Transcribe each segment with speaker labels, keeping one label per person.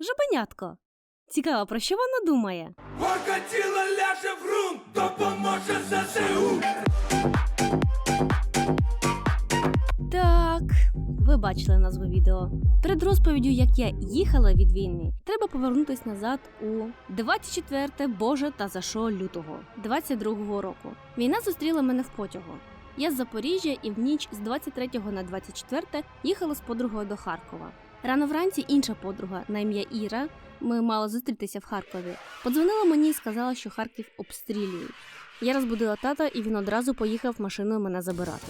Speaker 1: Жабенятко. Цікаво, про що воно думає?
Speaker 2: Покатіла ляже в ґрунт, допоможе ЗСУ.
Speaker 1: Так, ви бачили назву відео. Перед розповіддю, як я їхала від війни, треба повернутися назад у 24 Боже та за що лютого 22-го року. Війна зустріла мене в потягу. Я з Запоріжжя і в ніч з 23 на 24 їхала з подругою до Харкова. Рано вранці інша подруга на ім'я Іра, ми мали зустрітися в Харкові. Подзвонила мені і сказала, що Харків обстрілюють. Я розбудила тата, і він одразу поїхав машиною мене забирати.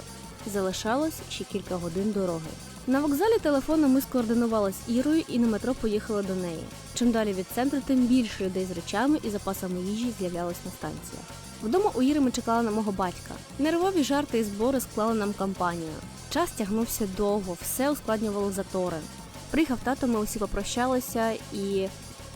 Speaker 1: Залишалось ще кілька годин дороги. На вокзалі телефоном ми скоординували з Ірою і на метро поїхали до неї. Чим далі від центру, тим більше людей з речами і запасами їжі з'являлось на станціях. Вдома у Іри ми чекали на мого батька. Нервові жарти і збори склали нам кампанію. Час тягнувся довго, все ускладнювало затори. Приїхав тато, ми усі попрощалися і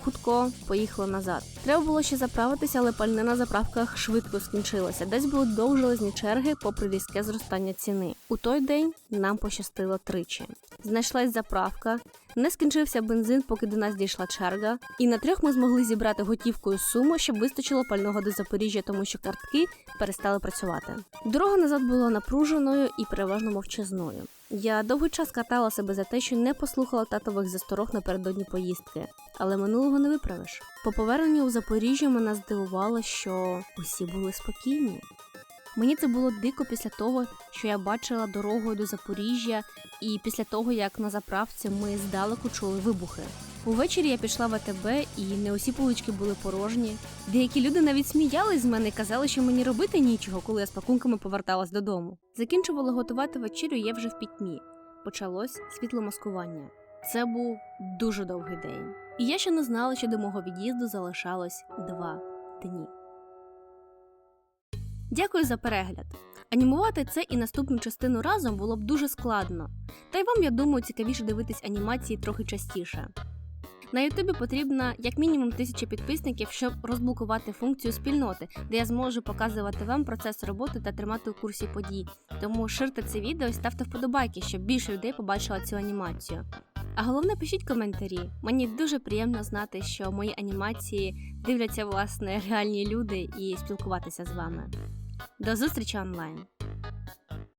Speaker 1: хутко поїхали назад. Треба було ще заправитися, але пальне на заправках швидко скінчилося. Десь були довжелезні черги, попри різке зростання ціни. У той день нам пощастило тричі. Знайшлась заправка, не скінчився бензин, поки до нас дійшла черга, і на трьох ми змогли зібрати готівкою суму, щоб вистачило пального до Запоріжжя, тому що картки перестали працювати. Дорога назад була напруженою і переважно мовчазною. Я довгий час катала себе за те, що не послухала татових засторог напередодні поїздки, але минулого не виправиш. По поверненню у Запоріжжя мене здивувало, що усі були спокійні. Мені це було дико після того, що я бачила дорогою до Запоріжжя, і після того, як на заправці ми здалеку чули вибухи. Увечері я пішла в АТБ, і не усі полички були порожні. Деякі люди навіть сміялись з мене і казали, що мені робити нічого, коли я з пакунками поверталась додому. Закінчувала готувати вечерю я вже в пітьмі. Почалось світломаскування. Це був дуже довгий день. І я ще не знала, що до мого від'їзду залишалось два дні. Дякую за перегляд. Анімувати це і наступну частину разом було б дуже складно. Та й вам, я думаю, цікавіше дивитись анімації трохи частіше. На Ютубі потрібно як мінімум тисяча підписників, щоб розблокувати функцію спільноти, де я зможу показувати вам процес роботи та тримати у курсі подій. Тому ширте це відео і ставте вподобайки, щоб більше людей побачила цю анімацію. А головне пишіть коментарі. Мені дуже приємно знати, що мої анімації дивляться власне реальні люди і спілкуватися з вами. До зустрічі онлайн!